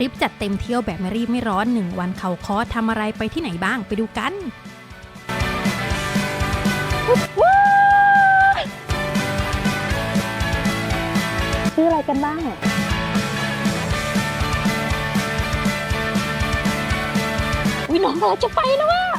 ริปจัดเต็มเที่ยวแบบไม่รีบไม่ร้อน 1 วันเขาคอทำอะไรไปที่ไหนบ้างไปดูกันชื่ออะไรกันบ้างวิน้องเราจะไปแล้วว่ะ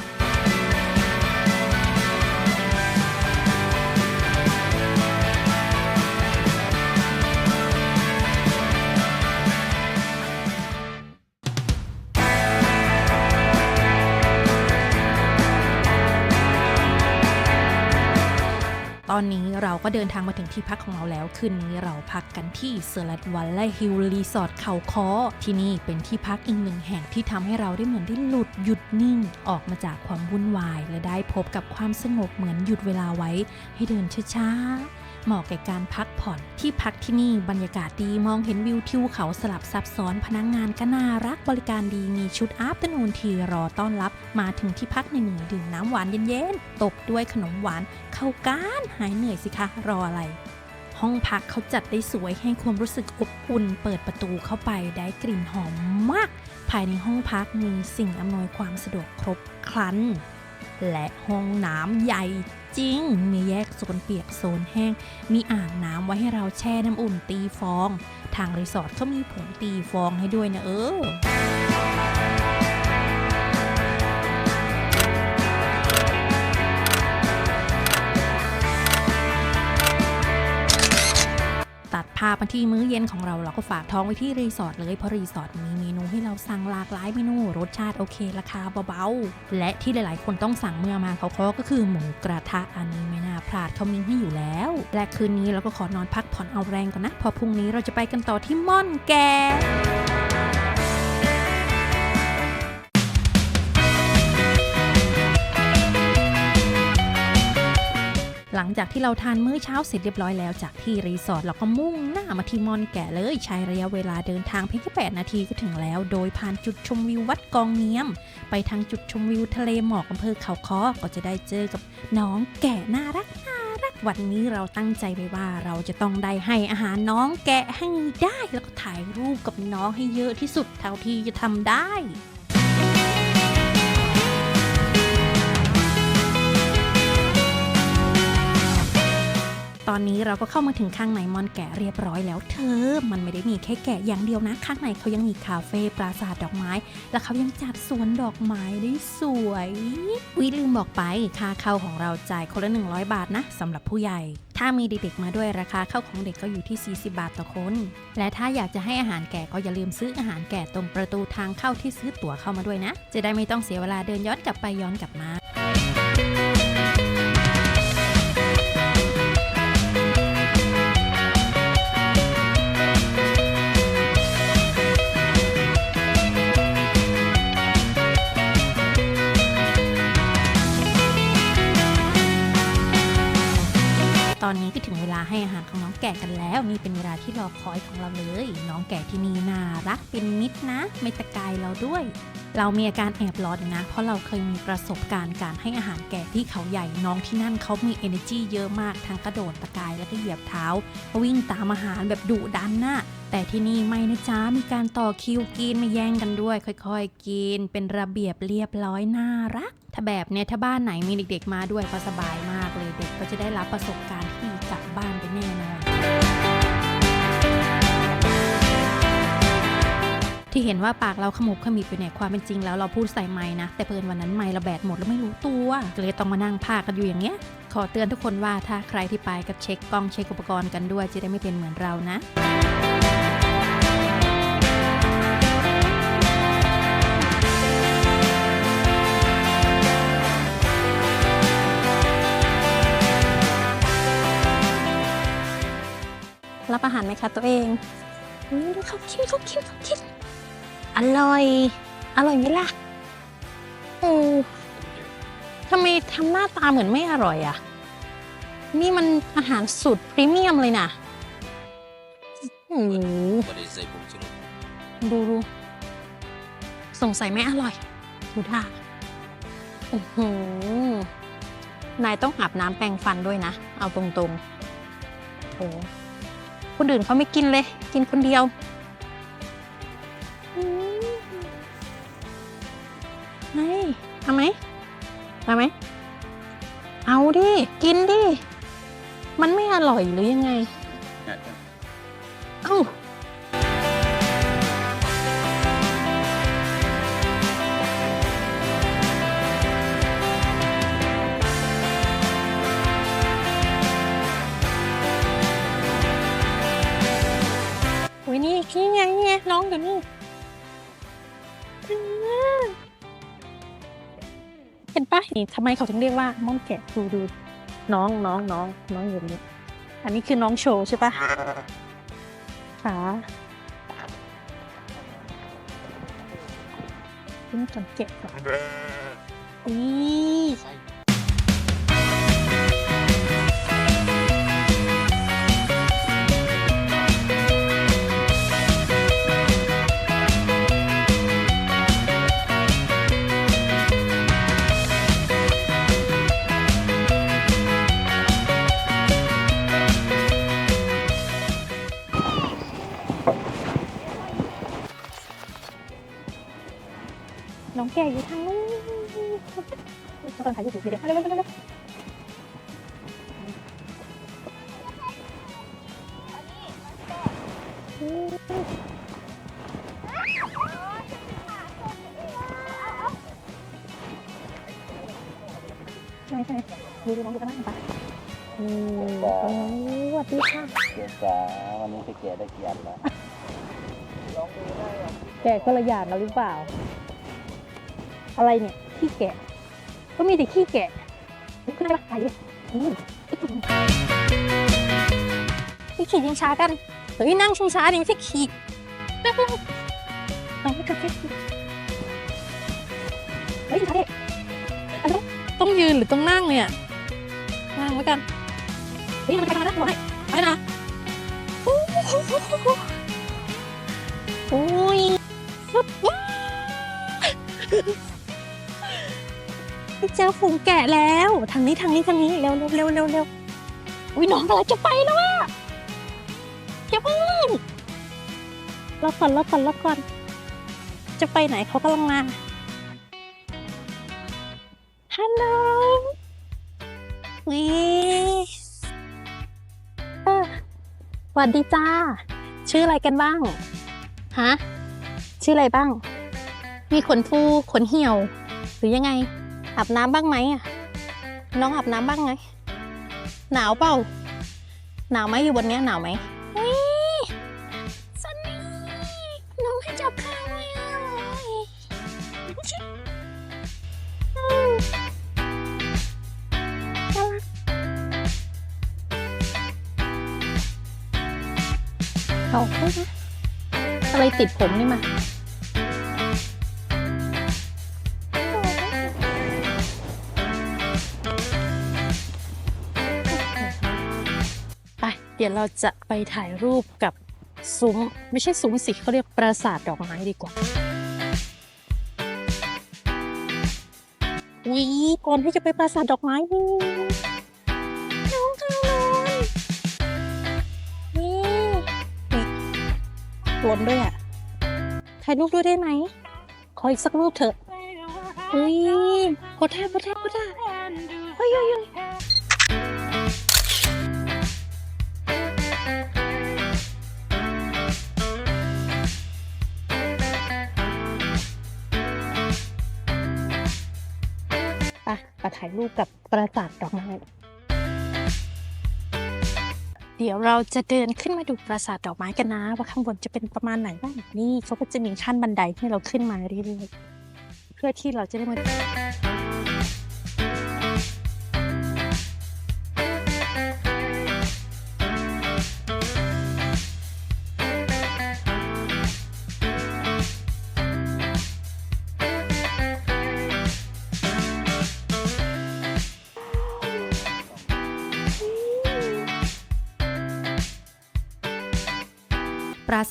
อนนี้เราก็เดินทางมาถึงที่พักของเราแล้ว คืนนี้เราพักกันที่เซอร์ลัดวันและฮิลรีสอร์ทเขาคอที่นี่เป็นที่พักอีกหนึ่งแห่งที่ทำให้เราได้เหมือนได้หลุดหยุดนิ่ง ออกมาจากความวุ่นวาย และได้พบกับความสงบเหมือนหยุดเวลาไว้ ให้เดินช้าๆ เหมาะแก่การพักผ่อน ที่พักที่นี่บรรยากาศดีมองเห็นวิวทิวเขาสลับซับซ้อนพนักงงานก็น่ารักบริการดีมีชุดอาฟเตอร์นูนทีรอต้อนรับ มาถึงที่พักเหนื่อยดื่มน้ำหวานเย็นๆตบด้วยขนมหวานเข้ากันหายเหนื่อยสิคะรออะไรห้องพักเขาจัดได้สวยให้ความรู้สึกอบอุ่น เปิดประตูเข้าไปได้กลิ่นหอมมาก ภายในห้องพักมีสิ่งอำนวยความสะดวกครบครัน และห้องน้ำใหญ่จริง มีแยกโซนเปียกโซนแห้ง มีอ่างน้ำไว้ให้เราแช่น้ำอุ่นตีฟอง ทางรีสอร์ทเขามีผงตีฟองให้ด้วยนะเออ ตัดภาพมาที่มื้อเย็นของเราเราก็ฝากท้องไว้ที่รีสอร์ทเลยเพราะรีสอร์ทมีเมนูให้เราสั่งหลากหลายเมนูรสชาติโอเคราคาเบาๆ และที่หลายๆ คนต้องสั่งเมื่อมาเขาคอก็คือหมูกระทะอันนี้ไม่น่าพลาดเขามีให้อยู่แล้ว และคืนนี้เราก็ขอนอนพักผ่อนเอาแรงก่อนนะเพอพรุ่งนี้เราจะไปกันต่อที่ม่อนแก ลังจากที่เราทานมื้อเช้าเสร็จเรียบร้อยแล้วจากที่รีสอร์ทเราก็มุ่งหน้ามาที่มอนแก่เลยใช้ระยะเวลาเดินทางเพียงแค่8นาทีก็ถึงแล้ว โดยผ่านจุดชมวิววัดกองเนียม ไปทางจุดชมวิวทะเลหมอกอำเภอเขาคอก็จะได้เจอกับน้องแก่น่ารักน่ารักวันนี้เราตั้งใจไว้ว่าเราจะต้องได้ให้อาหารน้องแกะให้ได้ แล้วก็ถ่ายรูปกับน้องให้เยอะที่สุดเท่าที่จะทำได้ ตอนนี้เราก็เข้ามาถึงข้างในมอนแกะเรียบร้อยแล้วเธอ มันไม่ได้มีแค่แกะอย่างเดียวนะ ข้างในเขายังมีคาเฟ่ปราสาทดอกไม้ และเขายังจัดสวนดอกไม้ได้สวยวิลืมบอกไปค่าเข้าของเราจ่ายคนละ 100 บาทนะสำหรับผู้ใหญ่ ถ้ามีเด็กๆมาด้วยราคาเข้าของเด็กก็อยู่ที่ 40 บาทต่อคน และถ้าอยากจะให้อาหารแก่ก็อย่าลืมซื้ออาหารแก่ตรงประตูทางเข้าที่ซื้อตั๋วเข้ามาด้วยนะ จะได้ไม่ต้องเสียเวลาเดินย้อนกลับไปย้อนกลับมา ให้อาหารของน้องแกะกันแล้ว นี่เป็นเวลาที่รอคอยของเราเลย น้องแกะที่นี่น่ารักเป็นมิตรนะ ไม่ตะกายเราด้วย เรามีอาการแอบร้อนนะ เพราะเราเคยมีประสบการณ์การให้อาหารแกะที่เขาใหญ่น้องที่นั่นเขามี energy เยอะมากทั้งกระโดดตะกายแล้วก็เหยียบเท้า วิ่งตามอาหารแบบดุดันน่ะแต่ที่นี่ไม่นะจ๊ะ มีการต่อคิวกินม่แย่งกันด้วย ค่อยๆ กิน เป็นระเบียบเรียบร้อยน่ารัก ถ้าแบบเนี้ยถ้าบ้านไหนมีเด็กๆมาด้วยก็สบายมากเลยเด็กก็จะได้รับประสบการณ์ที่ ที่เห็นว่าปากเราขมุบขมิบอยู่เนี่ยความเป็นจริงแล้วเราพูดใส่ไม้นะ แต่เพิ่นวันนั้นไม้เราแบตหมดแล้วไม่รู้ตัวก็เลยต้องมานั่งพากันอยู่อย่างเงี้ย ขอเตือนทุกคนว่าถ้าใครที่ไปก็เช็คกล้องเช็คอุปกรณ์กันด้วยจะได้ไม่เป็นเหมือนเรานะรับอาหารไหมคะตัวเองเขาคิดเขาคิดเขาคิด อร่อย อร่อยไหมล่ะโอ้ทำไมทำหน้าตาเหมือนไม่อร่อยอะ นี่มันอาหารสุดพรีเมียมเลยนะโอ้โหไม่ได้ใส่ผงชูรสดูดูสงสัยไม่อร่อยดูท่าโอ้โหนายต้องอาบน้ำแปรงฟันด้วยนะ เอาตรงๆโอ้คนอื่นเขาไม่กินเลย กินคนเดียว เอาไหมเอาไหม เอาดิ กินดิ มันไม่อร่อยหรือยังไง เอ้าโอ้ยนี่นี่ไงนี่ไงน้องอยู่นี่ เห็นปะนี่ทำไมเขาถึงเรียกว่าม่อนแกะดูดูน้องน้องน้องน้องอยู่นี่อันนี้คือน้องโชว์ใช่ปะขาขึ้นสังเกตก่อนนี่ ก่อยู่ทางนู้นตอนถ่ายรูปเดี๋ยวเร็วเร็วเร็วใช่ใช่ดูดูน้องดูกันบ้างปะอืมโอ้สวัสดีค่ะเกียรติจ๋าวันนี้จะเกียรติได้เกียรติแล้วแกะก็ละอย่างแล้วหรือเปล่า อะไรเนี่ย ขี้แกะ ก็มีแต่ขี้แกะขึ้นได้ปะไปเลยอืมไปขี่ชิงช้ากันเฮ้ยนั่งชิงช้าดิไม่ใช่ขี่นั่งนั่งนั่งไม่กระเทกเฮ้ยชิงช้าดิอันนี้ต้องยืนหรือต้องนั่งเนี่ยนั่งไว้กันเฮ้ยมันไปทางนั้นบอกให้ไปนะโอ้โหโอ้ย เจอฝูงแกะแล้ว ทางนี้ทางนี้ทางนี้เร็วเร็วเร็วเร็วเร็วอุ้ยน้องกำลังจะไปแล้วอะอย่าเพิ่งรอก่อนรอก่อนรอก่อน จะไปไหนเขากำลังมาฮัลโหลวิเออสวัสดีจ้า ชื่ออะไรกันบ้าง ฮะ ชื่ออะไรบ้าง มีขนฟูขนเหี่ยว หรือยังไง อาบน้ำบ้างไหมอะ น้องอาบน้ำบ้างไหมหนาวเปล่า หนาวไหมอยู่บนเนี้ยหนาวไหมเฮ้ยซันนี่น้องให้จับข้าวไม่เอาอืมน่ารักเอาอะไรติดผมนี่มา ดี๋ยวเราจะไปถ่ายรูปกับซุ้ม ไม่ใช่ซุ้มสิเขาเรียกปราสาทดอกไม้ดีกว่าวิก่อนที่จะไปปราสาทดอกไม้นี่น้องกาลอนนี่นี่รวมด้วยอะ ถ่ายรูปด้วยได้ไหม ขออีกสักรูปเถอะอุ้ยโพท่าโพท่าโพท่าเฮ้ยเฮ้ยเฮ้ย ไปถ่ายรูปกับปราสาทดอกไม้ เดี๋ยวเราจะเดินขึ้นมาดูปราสาทดอกไม้กันนะ ว่าข้างบนจะเป็นประมาณไหนบ้างนี่เขาก็จะมีขั้นบันไดให้เราขึ้นมาเรื่อยๆเพื่อที่เราจะได้มา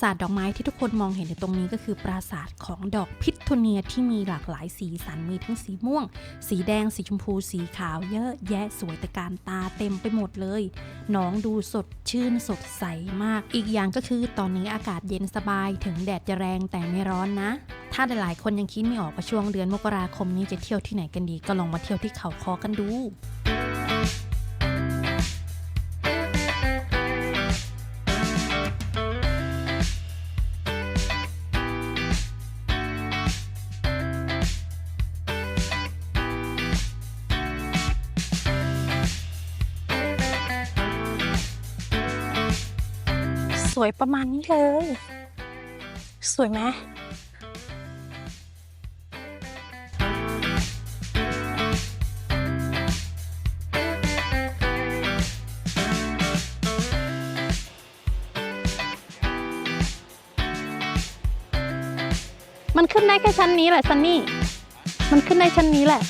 สาทดอกไม้ที่ทุกคนมองเห็นอยู่ตรงนี้ก็คือปราสาทของดอกพิทูเนียที่มีหลากหลายสีสันมีทั้งสีม่วง สีแดง สีชมพู สีขาว เยอะแยะสวยแต่การตาเต็มไปหมดเลย น้องดูสดชื่นสดใสมาก อีกอย่างก็คือตอนนี้อากาศเย็นสบายถึงแดดจะแรงแต่ไม่ร้อนนะ ถ้าหลายๆคนยังคิดไม่ออกว่าช่วงเดือนมกราคมนี้จะเที่ยวที่ไหนกันดีก็ลองมาเที่ยวที่เขาคอกันดู สวยประมาณนี้เลย สวยไหมมันขึ้นได้แค่ชั้นนี้แหละซันนี่ มันขึ้นได้ชั้นนี้แหละ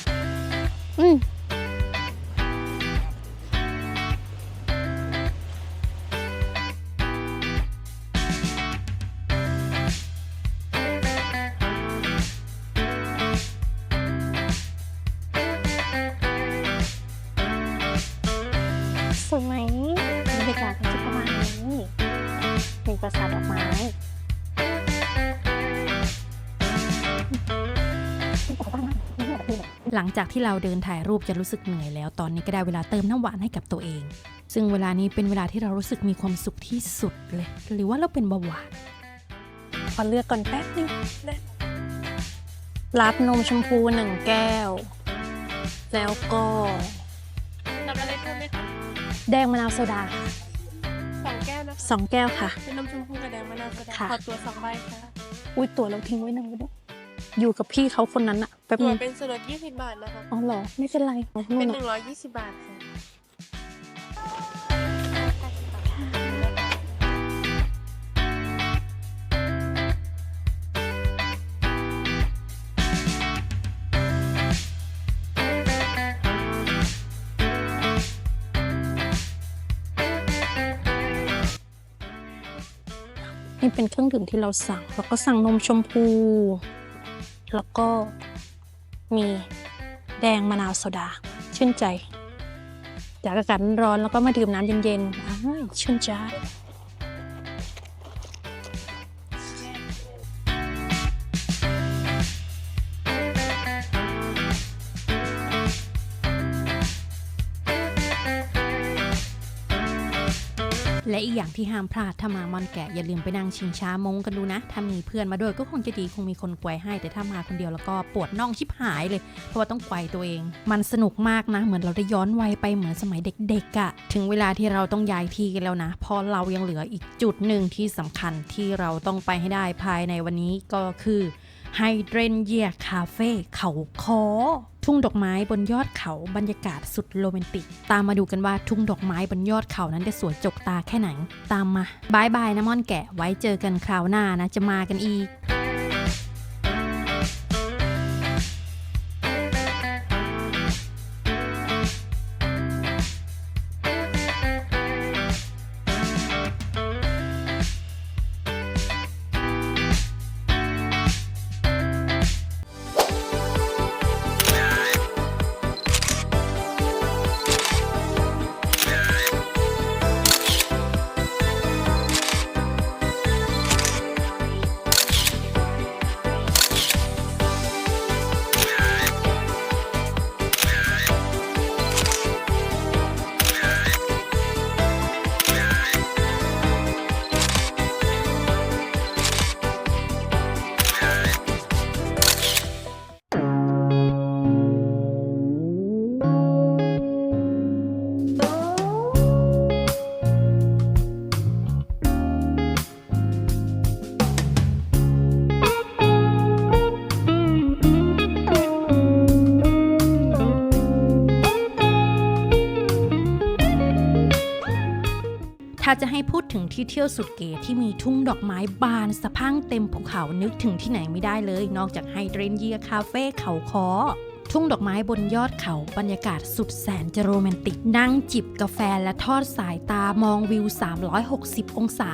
อืม ลังจากที่เราเดินถ่ายรูปจะรู้สึกเหนื่อยแล้ว ตอนนี้ก็ได้เวลาเติมน้ำหวานให้กับตัวเอง ซึ่งเวลานี้เป็นเวลาที่เรารู้สึกมีความสุขที่สุดเลย หรือว่าเราเป็นเบาหวานขอเลือกก่อนแป๊บนึงรับนมชมพูหนึ่งแก้ว แล้วก็รับอะไรเพิ่มไหมคะแดงมะนาวโซดาสองแก้วนะสองแก้วค่ะ เป็นนมชมพูกับแดงมะนาวโซดาค่ะ ขอตัวสองใบค่ะ อุ้ยตั๋วเราทิ้งไว้หนึ่งไว้ด้วย อยู่กับพี่เขาคนนั้นอะแป๊บตัวนึงเป็นส่วนลดยี่สิบบาทนะคะ อ๋อเหรอ ไม่เป็นไรเอาเป็นนู่นหนึ่อะงร้อยยี่สิบบาทค่ะนี่เป็นเครื่องดื่มที่เราสั่ง แล้วก็สั่งนมชมพู แล้วก็มีแดงมะนาวโซดา ชื่นใจ จากอากาศร้อนแล้วก็มาดื่มน้ำเย็นๆชื่นใจ อีกอย่างที่ห้ามพลาดถ้ามามอนแกะอย่าลืมไปนั่งชิงช้ามงกันดูนะ ถ้ามีเพื่อนมาด้วยก็คงจะดีคงมีคนกวให้ แต่ถ้ามาคนเดียวแล้วก็ปวดน่องชิบหายเลย เพราะว่าต้องกวตัวเอง มันสนุกมากนะ เหมือนเราได้ย้อนวัยไปเหมือนสมัยเด็กๆอะ่ะถึงเวลาที่เราต้องย้ายที่กันแล้วนะเพอเรายังเหลืออีกจุดหนึ่งที่สำคัญที่เราต้องไปให้ได้ภายในวันนี้ก็คือ ไฮเดรนเยียคาเฟ่เขาคอ ทุ่งดอกไม้บนยอดเขาบรรยากาศสุดโรแมนติก ตามมาดูกันว่าทุ่งดอกไม้บนยอดเขานั้นจะสวยจกตาแค่ไหน ตามมาบายบายนะม่อนแกะไว้เจอกันคราวหน้านะจะมากันอีกาจะให้พูดถึงที่เที่ยวสุดเก๋ที่มีทุ่งดอกไม้บานสะพั่งเต็มภูเขานึกถึงที่ไหนไม่ได้เลย นอกจากไฮเดรนเยียคาเฟ่เขาคอทุ่งดอกไม้บนยอดเขาบรรยากาศสุดแสนจะโรแมนติก นั่งจิบกาแฟและทอดสายตามองวิว 360 องศา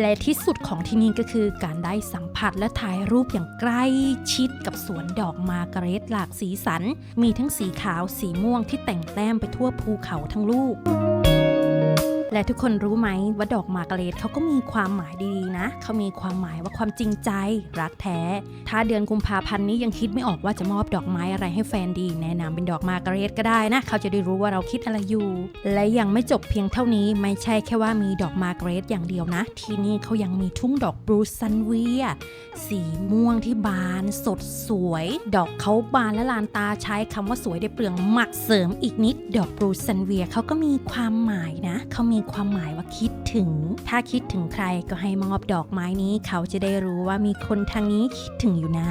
และที่สุดของที่นี่ก็คือการได้สัมผัสและถ่ายรูปอย่างใกล้ชิดกับสวนดอกมาการเรตหลากสีสัน มีทั้งสีขาวสีม่วงที่แต่งแต้มไปทั่วภูเขาทั้งลูก Thank you และทุกคนรู้ไหมว่าดอกมาร์กรเรตเขาก็มีความหมายดีๆนะ เขามีความหมายว่าความจริงใจรักแท้ ถ้าเดือนกุมภาพันธ์นี้ยังคิดไม่ออกว่าจะมอบดอกไม้อะไรให้แฟนดี แนะนำเป็นดอกมาร์กรเรตก็ได้นะ เขาจะได้รู้ว่าเราคิดอะไรอยู่ และยังไม่จบเพียงเท่านี้ไม่ใช่แค่ว่ามีดอกมาร์กรเรตอย่างเดียวนะ ที่นี่เขายังมีทุ่งดอกบรูซันเวียสีม่วงที่บานสดสวย ดอกเขาบานและลานตาใช้คำว่าสวยได้เปลืองหมักเสริมอีกนิด ดอกบรูซันเวียเขาก็มีความหมายนะเขามีความหมายว่าคิดถึง ถ้าคิดถึงใครก็ให้มอบดอกไม้นี้ เขาจะได้รู้ว่ามีคนทางนี้คิดถึงอยู่นะ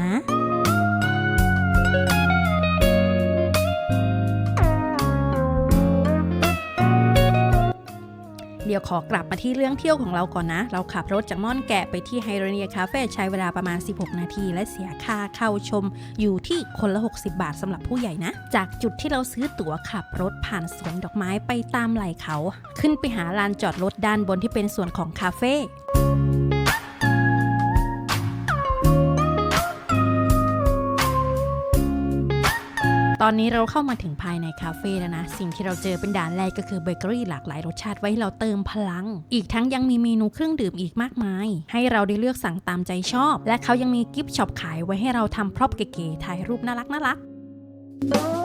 ดี๋ยวขอกลับมาที่เรื่องเที่ยวของเราก่อนนะ เราขับรถจากม่อนแกะไปที่ไฮโรเนียคาเฟ่ใช้เวลาประมาณ 16 นาที และเสียค่าเข้าชมอยู่ที่คนละ 60 บาทสำหรับผู้ใหญ่นะ จากจุดที่เราซื้อตั๋วขับรถผ่านสวนดอกไม้ไปตามไหล่เขา ขึ้นไปหาลานจอดรถด้านบนที่เป็นส่วนของคาเฟ่ ตอนนี้เราเข้ามาถึงภายในคาเฟ่แล้วนะ สิ่งที่เราเจอเป็นด่านแรกก็คือเบเกอรี่หลากหลายรสชาติไว้ให้เราเติมพลัง อีกทั้งยังมีเมนูเครื่องดื่มอีกมากมาย ให้เราได้เลือกสั่งตามใจชอบ และเขายังมีกิฟต์ช็อปขายไว้ให้เราทำพร็อพเก๋ๆถ่ายรูปน่ารักน่ารัก Oh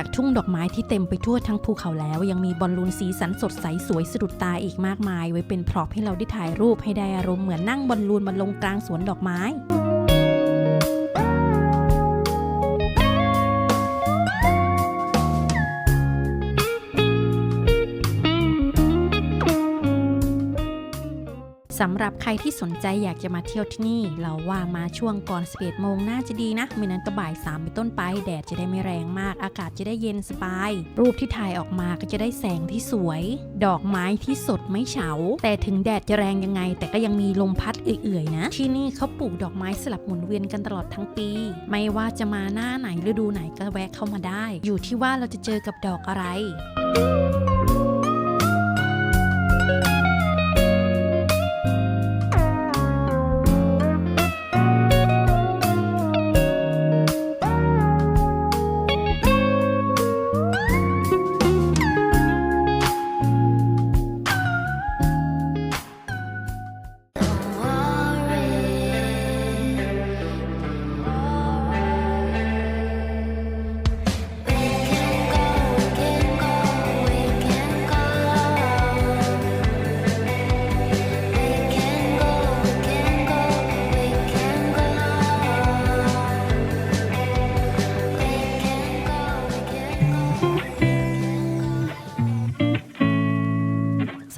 จากทุ่งดอกไม้ที่เต็มไปทั่วทั้งภูเขาแล้ว ยังมีบอลลูนสีสันสดใสสวยสะดุดตาอีกมากมาย ไว้เป็นพร็อพให้เราได้ถ่ายรูปให้ได้อารมณ์เหมือนนั่งบอลลูนบนลงกลางสวนดอกไม้ สำหรับใครที่สนใจอยากจะมาเที่ยวที่นี่ เราว่ามาช่วงก่อน 11 โมงน่าจะดีนะไม่นั้นก็บ่าย 3 เป็นต้นไป แดดจะได้ไม่แรงมาก อากาศจะได้เย็นสบาย รูปที่ถ่ายออกมาก็จะได้แสงที่สวย ดอกไม้ที่สดไม่เฉา แต่ถึงแดดจะแรงยังไง แต่ก็ยังมีลมพัดเอื่อยๆนะ ที่นี่เขาปลูกดอกไม้สลับหมุนเวียนกันตลอดทั้งปี ไม่ว่าจะมาหน้าไหนฤดูไหนก็แวะเข้ามาได้ อยู่ที่ว่าเราจะเจอกับดอกอะไร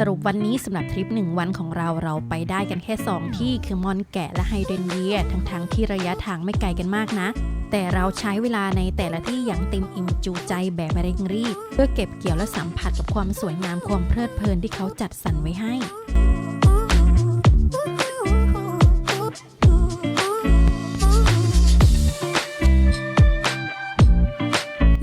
สรุปวันนี้สำหรับทริป 1 วันของเราเราไปได้กันแค่ 2 ที่คือมอนแกะและไฮเดรนเวียทั้งทงที่ระยะทางไม่ไกลกันมากนะ แต่เราใช้เวลาในแต่ละที่อย่างเต็มอิ่มจูใจแบบไม่เร่งรีบ เพื่อเก็บเกี่ยวและสัมผัสกับความสวยงามความเพลิดเพลินที่เขาจัดสรรไว้ให้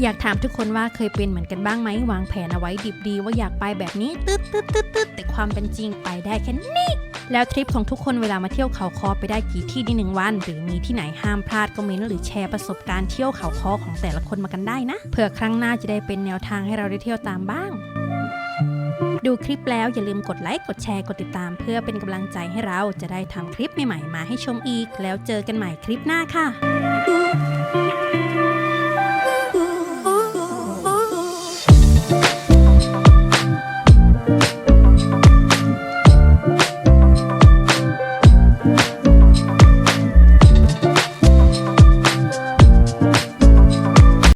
อยากถามทุกคนว่าเคยเป็นเหมือนกันบ้างไหมวางแผนเอาไว้ดิบดีว่าอยากไปแบบนี้ตึ๊ดตึ๊ดตึ๊ดตึ๊ดแต่ความเป็นจริงไปได้แค่นี้แล้วทริปของทุกคนเวลามาเที่ยวเขาคอไปได้กี่ที่ในหนึ่งวัน หรือมีที่ไหนห้ามพลาดก็เมนต์หรือแชร์ประสบการณ์เที่ยวเขาคอของแต่ละคนมากันได้นะเผื่อครั้งหน้าจะได้เป็นแนวทางให้เราได้เที่ยวตามบ้างดูคลิปแล้วอย่าลืมกดไลค์ กดแชร์ กดติดตาม เพื่อเป็นกำลังใจให้เราจะได้ทำคลิปใหม่ๆมาให้ชมอีก แล้วเจอกันใหม่คลิปหน้าค่ะ